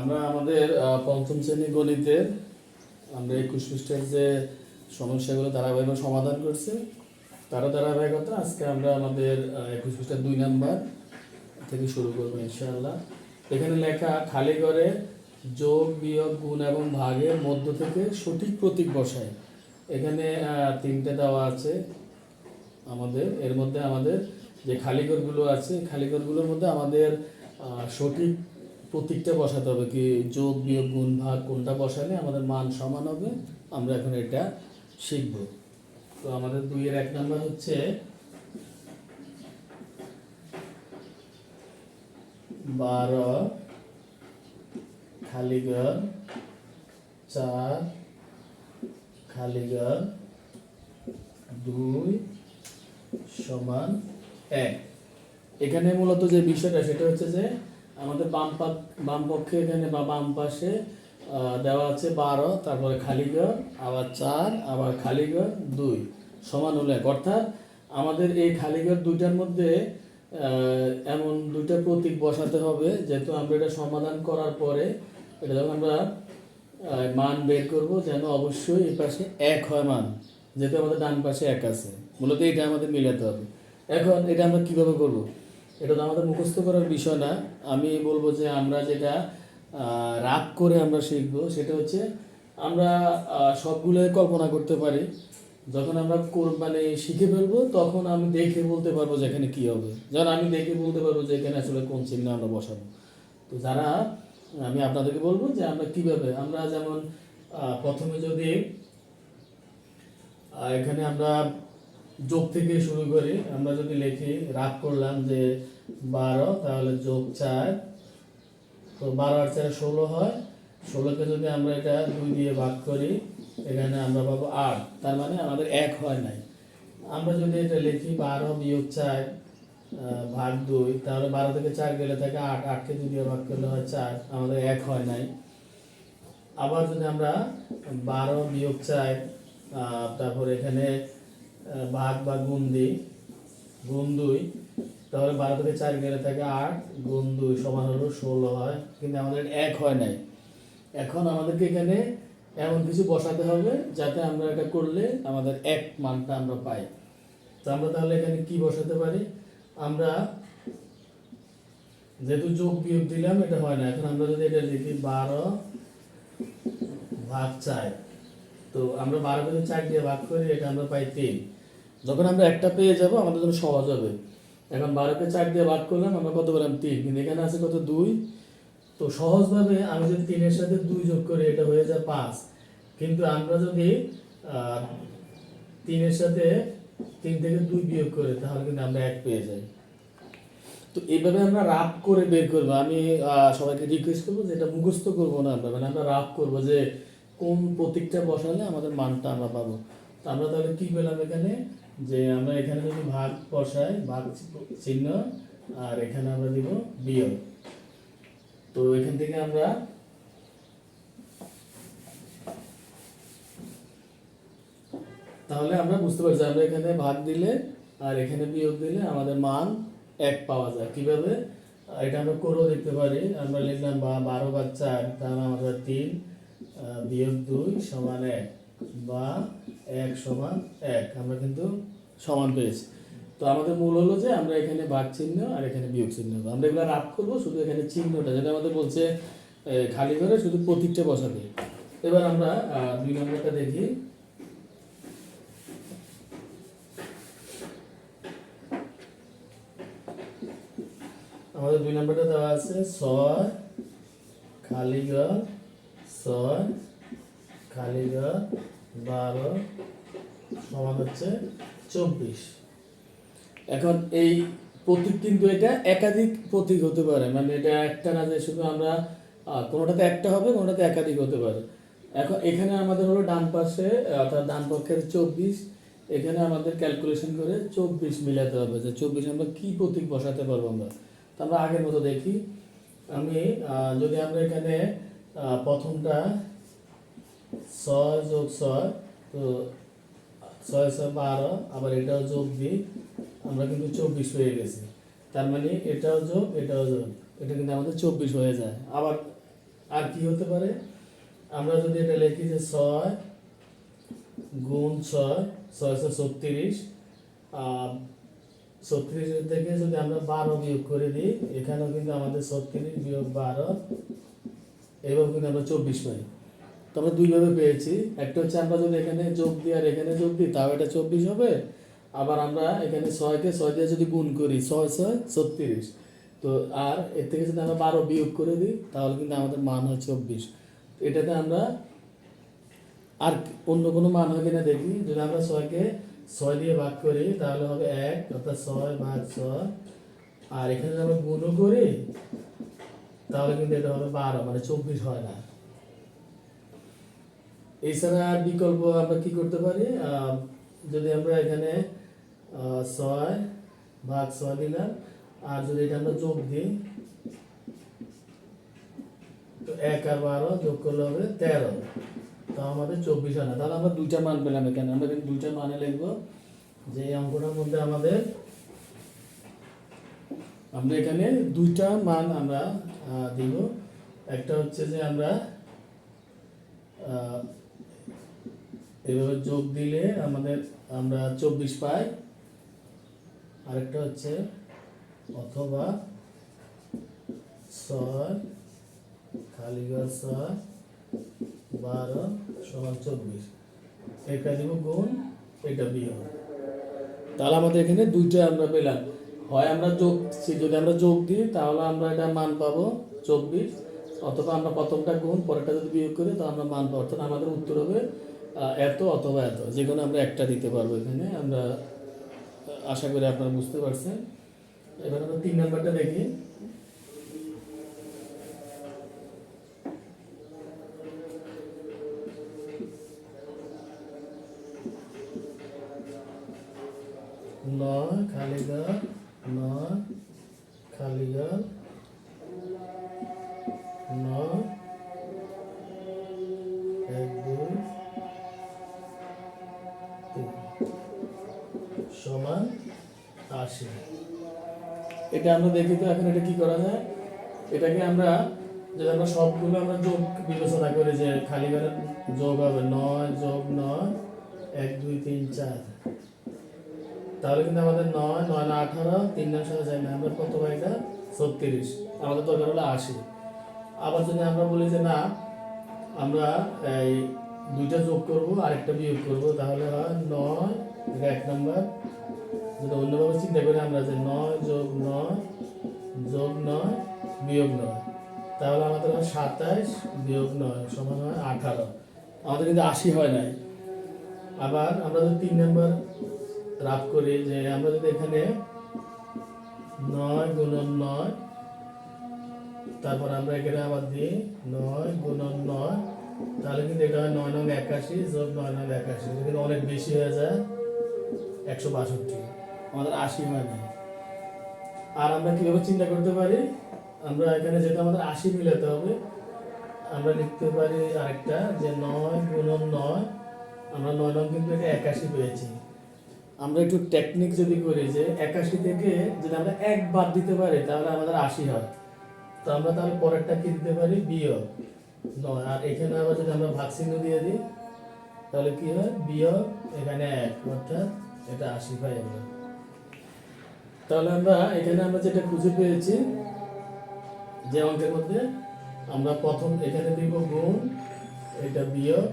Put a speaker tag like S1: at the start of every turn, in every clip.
S1: আমরা আমাদের পঞ্চম শ্রেণি গণিতের আমরা একুশ পৃষ্ঠার যে সমস্যাগুলো ধারাবাহিকভাবে সমাধান করছি, তারা ধারাবাহিকতা আজকে আমরা আমাদের একুশ পৃষ্ঠার দুই নাম্বার থেকে শুরু করব ইনশাআল্লাহ। এখানে লেখা, খালি করে যোগ, বিয়োগ, গুণ এবং ভাগের মধ্য থেকে সঠিক প্রতীক বসায়। এখানে তিনটে দেওয়া আছে আমাদের, এর মধ্যে আমাদের যে খালিঘরগুলো আছে খালিঘরগুলোর মধ্যে আমাদের সঠিক প্রতীকটা বসাতে হবে কি যোগ বিয়োগ গুণ ভাগ কোনটা বসালে আমাদের মান সমান হবে? আমরা এখন এটা শিখব। তো আমাদের দুইয়ের এক নাম্বার হচ্ছে বারো খালিঘর চার খালিঘর দুই সমান এক। এখানে মূলত যে বিষয়টা, সেটা হচ্ছে যে আমাদের বাম বাম পক্ষে এখানে বা বাম পাশে দেওয়া আছে বারো, তারপরে খালি ঘর, আবার চার, আবার খালি ঘর, দুই, সমান হলো এক। অর্থাৎ আমাদের এই খালি ঘর দুইটার মধ্যে এমন দুইটা প্রতীক বসাতে হবে, যেহেতু আমরা এটা সমাধান করার পরে এটা যখন আমরা মান বের করব, যেন অবশ্যই এই পাশে এক হয় মান, যেহেতু আমাদের ডান পাশে এক আছে। মূলত এটা আমাদের মিলাতে হবে। এখন এটা আমরা কীভাবে করব? এটা তো আমাদের মুখস্থ করার বিষয় না। আমি বলব যে আমরা যেটা রাগ করে আমরা শিখব সেটা হচ্ছে আমরা সবগুলোই কল্পনা করতে পারি। যখন আমরা মানে শিখে ফেলব তখন আমি দেখে বলতে পারব যে এখানে কী হবে। যেমন আমি দেখে বলতে পারব যে এখানে আসলে কোন চিহ্ন আমরা বসাবো। তো যারা, আমি আপনাদেরকে বলব যে আমরা কীভাবে, আমরা যেমন প্রথমে যদি এখানে আমরা যোগ থেকে শুরু করি। আমরা যদি লিখি রাগ করলাম যে বারো তাহলে যোগ চার। তো বারো আর চার ষোলো হয়। ষোলোকে যদি আমরা এটা দুই দিয়ে ভাগ করি এখানে আমরা পাবো আট। তার মানে আমাদের এক হয় নাই। আমরা যদি এটা লিখি বারো বিয়োগ চার ভাগ দুই তাহলে বারো থেকে চার গেলে থাকে আট। আটকে দুই দিয়ে ভাগ করলে হয় চার। আমাদের এক হয় নাই। আবার যদি আমরা বারো বিয়োগ আহ, তারপর এখানে ভাগ বা গুণ দিই গুণ দুই তাহলে বারো থেকে চার গেলে থাকে আট গুণ দুই সমান হলো ষোলো হয়, কিন্তু আমাদের এক হয় নাই। এখন আমাদেরকে এখানে এমন কিছু বসাতে হবে যাতে আমরা এটা করলে আমাদের এক মানটা আমরা পাই। তো আমরা তাহলে এখানে কি বসাতে পারি? আমরা যেহেতু যোগ বিয়োগ দিলাম, এটা হয় না। এখন আমরা যদি এটা লিখি বারো ভাগ চার তো আমরা বারো করে চার দিয়ে ভাগ করি এটা আমরা পাই তিন। যখন আমরা একটা পেয়ে যাব, আমাদের জন্য সহজ হবে। এখন বারোকে চার দিয়ে ভাগ করলাম, আমরা কত পেলাম তিন? কিন্তু এখানে আছে কত? দুই। তো সহজভাবে আমি যদি তিনের সাথে দুই যোগ করি এটা হয়ে যায় পাঁচ। কিন্তু আমরা যদি তিনের সাথে তিন থেকে দুই বিয়োগ করি, তাহলে কিন্তু আমরা এক পেয়ে যাই। তো এইভাবে আমরা রাপ করে বের করব। আমি সবাইকে রিকোয়েস্ট করব যে এটা মুখস্থ করব না আমরা। মানে আমরা রাপ করব যে কোন প্রতীকটা বসালে আমাদের মানটা আমরা পাবো। তো আমরা তাহলে কি পেলাম এখানে? যে আমরা এখানে যদি ভাগ বসাই, ভাগ চিহ্ন, আর এখানে আমরা দিব বিয়োগ। তো এখান থেকে আমরা তাহলে আমরা বুঝতে পারছি, আমরা এখানে ভাগ দিলে আর এখানে বিয়োগ দিলে আমাদের মান এক পাওয়া যায়। কীভাবে? এটা আমরা করেও দেখতে পারি। আমরা লিখলাম বা বারো বা চার, তাহলে আমরা তিন। বিয়োগ দুই সমান এক বা এক সমান এক। আমরা কিন্তু সমান পেয়েছি। তো আমাদের মূল হলো যে আমরা এখানে বাঘ চিহ্ন আর এখানে বিয়োগ চিহ্ন আমরা এগুলো রাখ করব, শুধু এখানে চিহ্নটা। যেটা আমাদের বলছে খালি করে শুধু প্রতীকটা বসাবে এবার আমরা দুই নম্বরটা দেখি। আমাদের দুই নম্বরটা দেওয়া আছে, ছয়, খালি ঘর ছয় খালি ঘর বারো, সমান হচ্ছে চব্বিশ। এখন এই প্রতীক কিন্তু এটা একাধিক প্রতীক হতে পারে। মানে এটা একটা না যে শুধু আমরা কোনোটাতে একটা হবে, কোনোটাতে একাধিক হতে পারে। এখন এখানে আমাদের হলো ডান পাশে, অর্থাৎ ডান পক্ষের চব্বিশ, এখানে আমাদের ক্যালকুলেশন করে চব্বিশ মিলাতে হবে। যে চব্বিশ আমরা কি প্রতীক বসাতে পারব আমরা? তো আমরা আগের মতো দেখি। আমি যদি আমরা এখানে প্রথমটা ছয় যোগ ছয়, তো ছয় ছয় বারো, আবার এটাও যোগ দিই আমরা কিন্তু চব্বিশ হয়ে গেছি। তার মানে এটাও যোগ এটাও যোগ, এটা কিন্তু আমাদের চব্বিশ হয়ে যায়। আবার আর কি হতে পারে? আমরা যদি এটা লিখি যে ছয় গুণ ছয় ছয়শো ছত্রিশ ছত্রিশের থেকে যদি আমরা বারো বিয়োগ করে দিই, এখানেও কিন্তু আমাদের ছত্রিশ বিয়োগ বারো এবার কিন্তু আমরা চব্বিশ পাই তো আমরা দুইভাবে পেয়েছি। একটা হচ্ছে আমরা যদি এখানে যোগ দিই আর এখানে যোগ দিই, তাও এটা চব্বিশ হবে। আবার আমরা এখানে ছয়কে ছয় দিয়ে যদি গুণ করি, ছয় ছয়, ছত্রিশ। তো আর এর থেকে যদি আমরা বারো বিয়োগ করে দিই, তাহলে কিন্তু আমাদের মান হয় চব্বিশ। এটাতে আমরা আর অন্য কোনো মান হয় কিনা দেখি। যদি আমরা ছয়কে ছয় দিয়ে ভাগ করি, তাহলে হবে এক, অর্থাৎ ছয় ভাগ ছয়। আর এখানে যদি আমরা গুণও করি তাহলে কিন্তু এটা হবে বারো মানে চব্বিশ হয় না। এছাড়া আর বিকল্প আমরা কি করতে পারি? যদি আমরা এখানে ছয় ভাগ ছয় দিলাম আর যদি এটা আমরা যোগ দিই, তো এক আর বারো যোগ করলে হবে তেরো। তো আমাদের চব্বিশ হয় না। তাহলে আমরা দুইটা মান পেলাম এখানে। আমরা কিন্তু দুইটা মানে লিখব যে অঙ্কটার মধ্যে আমাদের আমরা এখানে দুইটা মান আমরা দিব। একটা হচ্ছে যে আমরা এভাবে যোগ দিলে আমাদের আমরা চব্বিশ পাই। আরেকটা হচ্ছে অথবা ছয় খালিঘর ছয় বারো সমান চব্বিশ। এটা দিব গুণ, এটা বিয়োগ। তাহলে আমাদের এখানে দুইটা আমরা পেলাম। হয় আমরা যোগ যদি আমরা যোগ দিই, তাহলে আমরা এটা মান পাবো চব্বিশ, অথবা আমরা প্রথমটা গুণ, পরেরটা যদি বিয়োগ করি, তাহলে আমরা মান পাবো। অর্থাৎ আমাদের উত্তর হবে এত অথবা এত। যে কোনো আমরা একটা দিতে পারব এখানে। আমরা আশা করি আপনারা বুঝতে পারছেন। এবার আমরা তিন নাম্বারটা দেখি। নয় এটা আমরা দেখি তো, এখন এটা কি করা যায়? এটাকে আমরা যদি আমরা সবগুলো আমরা যোগ বিবেচনা করি যে খালি ঘরে যোগ হবে নয়, যোগ নয়, এক, দুই, তিন, চার। তাহলে কিন্তু আমাদের নয় নয় না আঠারো, তিন নাম সাথে যায় না, আমরা কত পাই এটা? ছত্রিশ। আমাদের দরকার হলো আশি। আবার যদি আমরা বলি যে না, আমরা এই দুইটা যোগ করব, আরেকটা বিয়োগ করব, তাহলে হয় নয় এক নম্বর যদি অন্যভাবে চিন্তা করি আমরা যে নয় যোগ নয় যোগ নয়, বিয়োগ নয়। তাহলে আমাদের হয় সাতাইশ, বিয়োগ নয় সমান হয় আঠারো। আমাদের কিন্তু আশি হয় নাই। আবার আমরা যদি তিন নম্বর রাফ করি যে আমরা যদি এখানে নয় গুণন নয়, তারপর আমরা এখানে আবার দিই নয় গুণন নয়, তাহলে কিন্তু এটা হয় নয় নং একাশি যোগ নয় নং একাশি। কিন্তু অনেক বেশি হয়ে যায়, একশো বাষট্টি। আমাদের আশি হয় না। আর আমরা কীভাবে চিন্তা করতে পারি? আমরা এখানে যেটা আমাদের আশি মিলাতে হবে, আমরা লিখতে পারি আরেকটা যে নয় গুণন নয়, আমরা নয় নং কিন্তু এটা একাশি পেয়েছি। আমরা একটু টেকনিক যদি করি যে একাশি থেকে যদি আমরা এক বাদ দিতে পারি, তাহলে আমাদের আশি হয়। তো আমরা তাহলে পরেরটা কি দিতে পারি? বিয়োগ। নয়। আর এখানে আবার যদি আমরা ভাগ চিহ্ন দিয়ে দিই, তাহলে কি হয়? বিয়োগ এখানে এক, অর্থাৎ এটা আশি পাই আমরা তাহলে আমরা এখানে আমরা যেটা খুঁজে পেয়েছি, যে অঙ্কের মধ্যে আমরা প্রথম এখানে দিব গুণ, এটা বিয়োগ,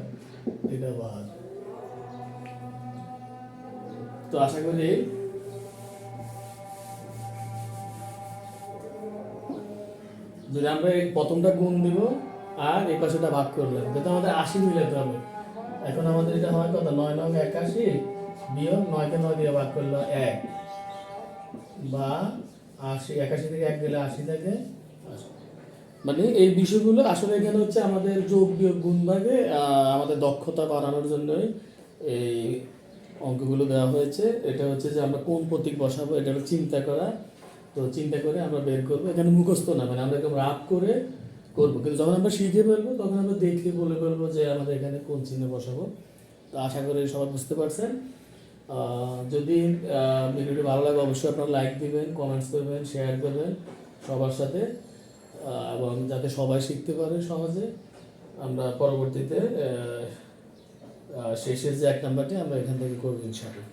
S1: এটা বাদ তো আশা করি যদি আমরা এই প্রথমটা গুণ দিব আর এই পাশেটা ভাগ করলাম যাতে আমাদের আশি মিলাতে হবে। এখন আমাদের এটা হয় কত? নয় নয় একাশি বিয়োগ নয়কে নয় দিয়ে ভাগ করল এক। বা আশি, একাশি থেকে এক গেলে আশি থাকে। মানে এই বিষয়গুলো আসলে এখানে হচ্ছে আমাদের যোগ বিয়োগ গুণ ভাগে আমাদের দক্ষতা বাড়ানোর জন্যই এই অঙ্কগুলো দেওয়া হয়েছে। এটা হচ্ছে যে আমরা কোন প্রতীক বসাবো, এটা চিন্তা করা। তো চিন্তা করে আমরা বের করব। এখানে মুখস্থ না মানে আমরা এরকম রাপ করে করব। কিন্তু যখন আমরা শিখে ফেলব, তখন আমরা দেখে বলে ফেলব যে আমাদের এখানে কোন চিহ্ন বসাবো। তো আশা করি সবাই বুঝতে পারছেন। যদি ভিডিওটি ভালো লাগে, অবশ্যই আপনারা লাইক দেবেন কমেন্টস করবেন শেয়ার করবেন সবার সাথে। এবং যাতে সবাই শিখতে পারে সহজে, আমরা পরবর্তীতে শেষের যে এক নাম্বারটি আমরা এখান থেকে করব ইনশাআল্লাহ।